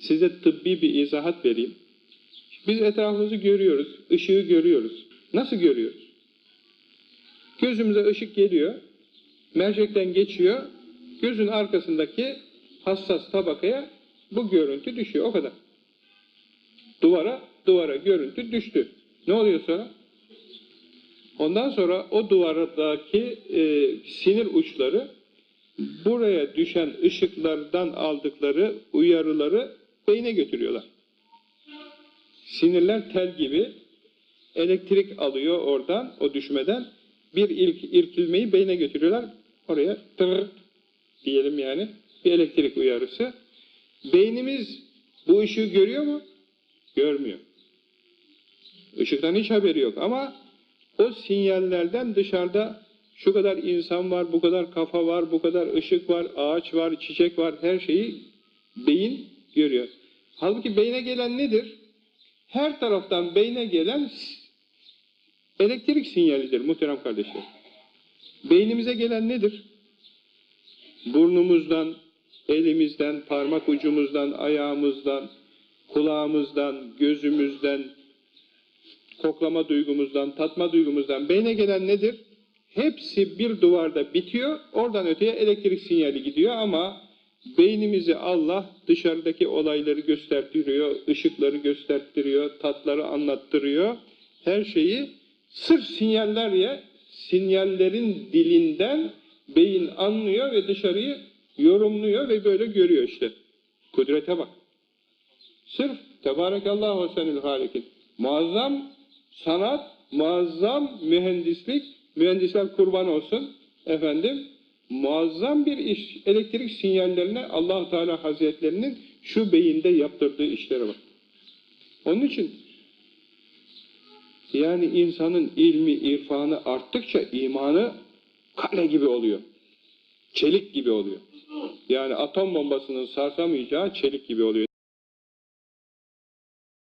size tıbbi bir izahat vereyim. Biz etrafımızı görüyoruz, ışığı görüyoruz. Nasıl görüyoruz? Gözümüze ışık geliyor, mercekten geçiyor, gözün arkasındaki hassas tabakaya bu görüntü düşüyor, o kadar. Duvara, duvara görüntü düştü. Ne oluyor sonra? Ondan sonra o duvardaki e, sinir uçları buraya düşen ışıklardan aldıkları uyarıları beyne götürüyorlar. Sinirler tel gibi elektrik alıyor oradan, o düşmeden. Bir ilk, irkilmeyi beyne götürüyorlar. Oraya tır diyelim yani bir elektrik uyarısı. Beynimiz bu ışığı görüyor mu? Görmüyor. Işıktan hiç haberi yok ama o sinyallerden dışarıda şu kadar insan var, bu kadar kafa var, bu kadar ışık var, ağaç var, çiçek var, her şeyi beyin görüyor. Halbuki beyne gelen nedir? Her taraftan beyne gelen elektrik sinyalidir muhterem kardeşler. Beynimize gelen nedir? Burnumuzdan, elimizden, parmak ucumuzdan, ayağımızdan, kulağımızdan, gözümüzden, koklama duygumuzdan, tatma duygumuzdan beyne gelen nedir? Hepsi bir duvarda bitiyor, oradan öteye elektrik sinyali gidiyor ama beynimizi Allah dışarıdaki olayları göstertiriyor, ışıkları göstertiriyor, tatları anlattırıyor. Her şeyi sırf sinyallerle, sinyallerin dilinden beyin anlıyor ve dışarıyı yorumluyor ve böyle görüyor işte. Kudrete bak. Sırf Tebarekallahu senil halikin. Muazzam sanat, muazzam mühendislik, mühendisler kurban olsun efendim. Muazzam bir iş. Elektrik sinyallerine allah Teala Hazretlerinin şu beyinde yaptırdığı işlere bak. Onun için yani insanın ilmi, irfanı arttıkça imanı kale gibi oluyor. Çelik gibi oluyor. Yani atom bombasının sarsamayacağı çelik gibi oluyor.